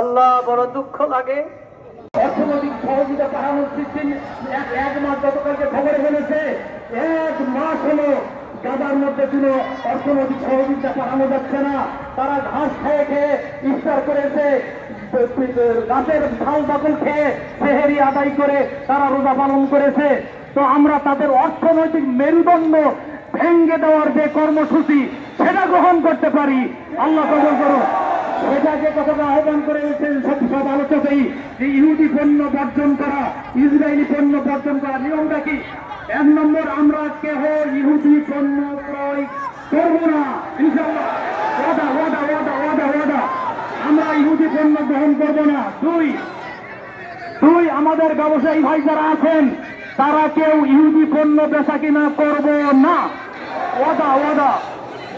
আল্লাহ বড় দুঃখ লাগে। অর্থনৈতিক সহযোগিতা এক এক মাস অর্থনৈতিক সহযোগিতা যাচ্ছে না। তারা ঘাস খেয়ে গাছের খেয়ে সেহেরি আদায় করে তারা রোজা পালন করেছে। তো আমরা তাদের অর্থনৈতিক মেরুদণ্ড ভেঙ্গে দেওয়ার যে কর্মসূচি, সেটা গ্রহণ করতে পারি। আল্লাহ করুন। সেটাকে কতটা আহ্বান করে গেছেন সব সব আলোচকেই? যে ইহুদি পণ্য বর্জন করা, ইসরায়েলি পণ্য বর্জন করা নিয়মটা কি? এক নম্বর, আমরা কেহ ইহুদি পণ্য ক্রয় করব না ইনশাল্লাহ ওয়াদা ওয়াদা ওয়াদা ওয়াদা ওয়াদা। আমরা ইহুদি পণ্য গ্রহণ করব না। দুই দুই, আমাদের ব্যবসায়ী ভাই যারা আছেন, তারা কেউ ইহুদি পণ্য বেচা কিনা করব না। ওয়াদা ওয়াদা।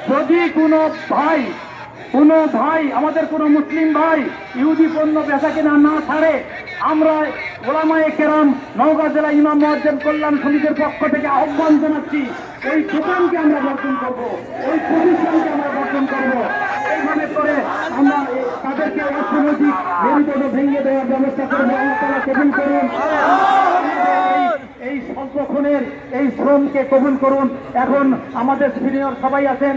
যদি কোনো ভাই কোনো ভাই, আমাদের কোনো মুসলিম ভাই ইহুদি পণ্য বেচা কিনা না ছাড়ে। আমরা ওলামায়ে কেরাম নওগাঁ জেলা ইমাম মহাজ্জেম কল্যাণ সমিতির পক্ষ থেকে আহ্বান জানাচ্ছি, ওই দোকানকে আমরা বর্জন করব, ওই প্রতিষ্ঠানকে আমরা বর্জন করব। এইভাবে করে আমরা তাদেরকে অর্থনৈতিক মেরুদণ্ড ভেঙে দেওয়ার ব্যবস্থা করব আল্লাহ কবুল করুন। এই স্বল্পক্ষণের এই শ্রমকে কবুল করুন। এখন আমাদের সিনিয়র সবাই আছেন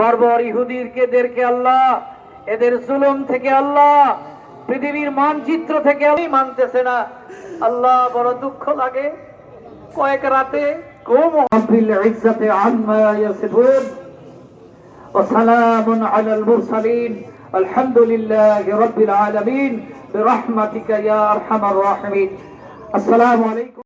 বর্বর ইহুদিরকেদেরকে আল্লাহ, এদের জুলুম থেকে আল্লাহ, পৃথিবীর মানচিত্র থেকে আমি মানতেছে না। আল্লাহ বড় দুঃখ লাগে। কয়েক রাতে কম আব্দুল ইজ্জাতে ইয়াসিফুন। ওয়া সালামুন আলাল মুরসালিন। রাব্বিল আলামিন। বিরহমাতিকা ইয়া আরহামার রাহিমিন। আসসালামু আলাইকুম।